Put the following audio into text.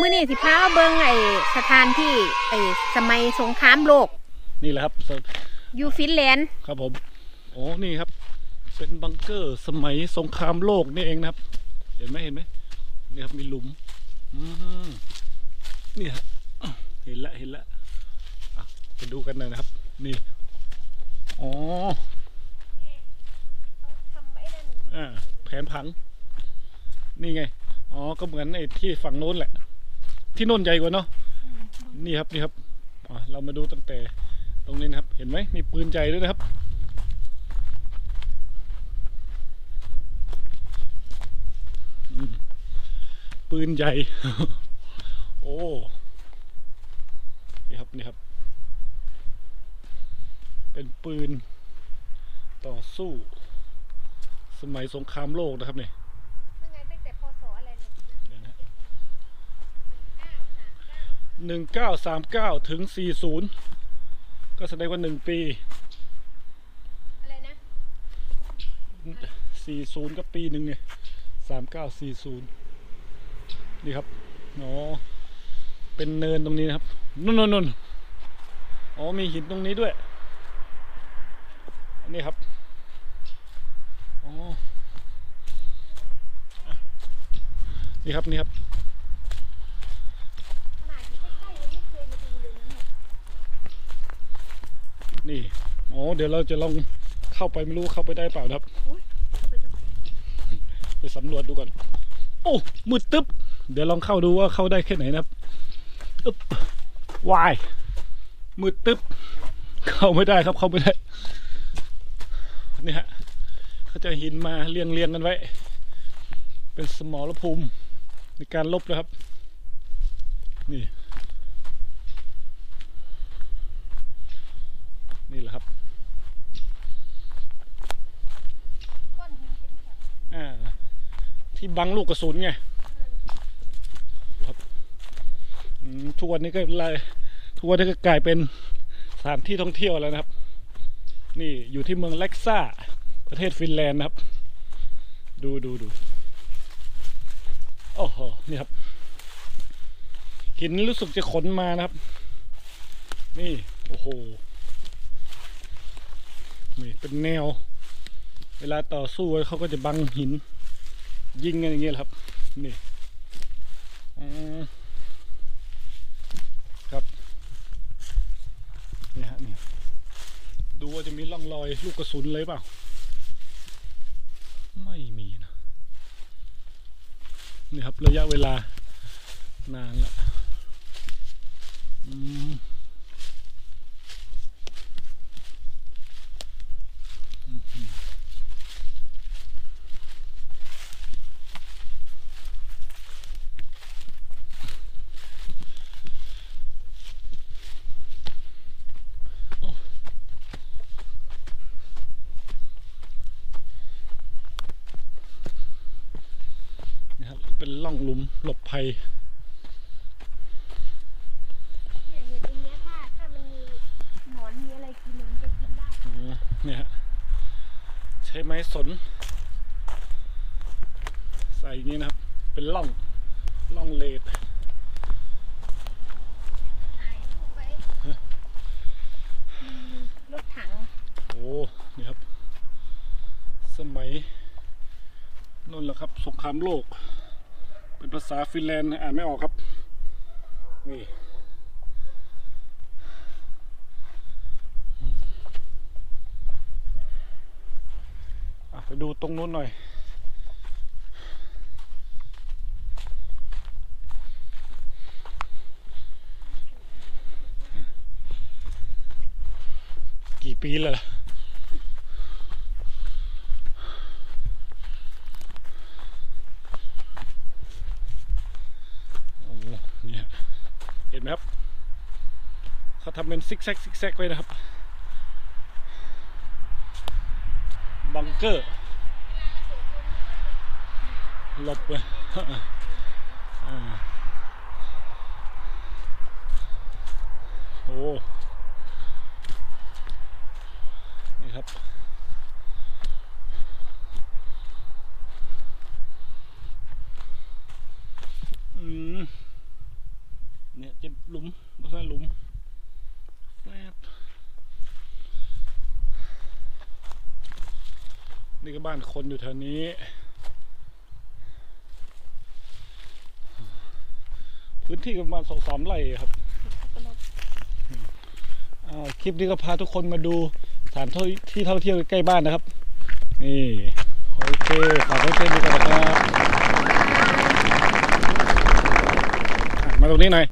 มื้อนี้สิพามาเบิ่งไอ้สถานที่ไอ้สมัยสงครามโลก นี่แหละครับสอยู่ฟินแลนด์ครับผมโอ้นี่ครับ เป็นบังเกอร์สมัยสงครามโลกนี่เองนะครับ เห็นไหมเห็นไหมนี่ครับมีหลุมอืมนี่ฮะเห็นละเห็นละอะไปดูกันหน่อยนะครับ นี่อ๋ออ่าแผนผัง นี่ไง อ๋อ ก็เหมือนไอ้ที่ฝั่งโน้นแหละ ที่โน้นใหญ่กว่าเนาะนี่ครับนี่ครับเรามาดูตั้งแต่ตรงนี้นะครับ เห็นไหมมีปืนใหญ่ด้วยนะครับ ปืนใหญ่ โอ้นี่ครับนี่ครับ เป็นปืนต่อสู้ สมัยสงครามโลกนะครับเนี่ย 1939 ถึง 40 ก็แสดงว่า 1 ปี อะไรนะ 40 ก็ปีหนึ่งไง3940 นี่ครับอ๋อเป็นเนินตรงนี้นะครับนุ่นนุ่นอ๋อมีหินตรงนี้ด้วยนี่ครับอ๋อนี่ครับนี่ครับ อ๋อเดี๋ยวเราจะลองเข้าไปไม่รู้เข้าไปได้เปล่าครับไปไปสำรวจดูก่อน โอ้มืดตึ๊บเดี๋ยวลองเข้าดูว่าเข้าได้แค่ไหนนะครับอึ๊บวายมืดตึ๊บเข้าไม่ได้ครับเข้าไม่ได้นี่ฮะเขาจะหินมาเรียงเรียงกันไว้ เป็นสมรภูมิในการลบนะครับ นี่ นี่แหละครับ ก้อนหินเป็นแถว อ่า ที่บังลูกกระสุนไงครับทุกวันนี้ก็เลยทุกวันนี้ก็กลายเป็นสถานที่ท่องเที่ยวแล้วนะครับ นี่อยู่ที่เมืองเล็กซ่า ประเทศฟินแลนด์นะครับ ดูดูดูโอ้โหนี่ครับหินรู้สึกจะขนมานะครับ นี่ โอ้โห นี่ เป็นแนว เวลาต่อสู้เขาก็จะบังหิน ยิงกันอย่างเงี้ยครับนี่ครับนี่ฮะนี่ดูว่าจะมีร่องรอยลูกกระสุนเลยเปล่า ไม่มีนะนี่ครับระยะเวลานานละอืมนี่ครับ เป็นร่องหลุมหลบภัยเนี่ยเห็ดอย่างเงี้ยถ้าถ้ามันมีหนอนมีอะไรกินเนี่ยมันจะกินได้อืมเนี่ยฮะใช้ไม้สน ใส่อย่างนี้นะครับ เป็นร่องร่องเลดถ่ายรูปไว้มีรถถังโอ้นี่ครับ สมัยนั่นแหละครับสงครามโลกเป็น ภาษาฟินแลนด์อ่านไม่ออกครับ นี่ไปดูตรงนู้นหน่อย กี่ปีแล้วล่ะ โอ้โหเนี่ยเห็ นไหมครับเขาทำเป็นซิกแซกซิกแซกไว้นะครับบังเกอร์หลบเลยโอ้นี่ครับ อืม เนี่ยจะหลุมลักษณะหลุมแฟบนี่ก็บ้านคนอยู่แถวนี้ พื้นที่ประมาณสองสามไร่ครับอ่าคลิปนี้ก็พาทุกคนมาดูสถานที่ท่องเที่ยวใกล้บ้านนะครับ นี่ โอเคฝากไว้เช่นนี้กันนะครับ มาตรงนี้หน่อย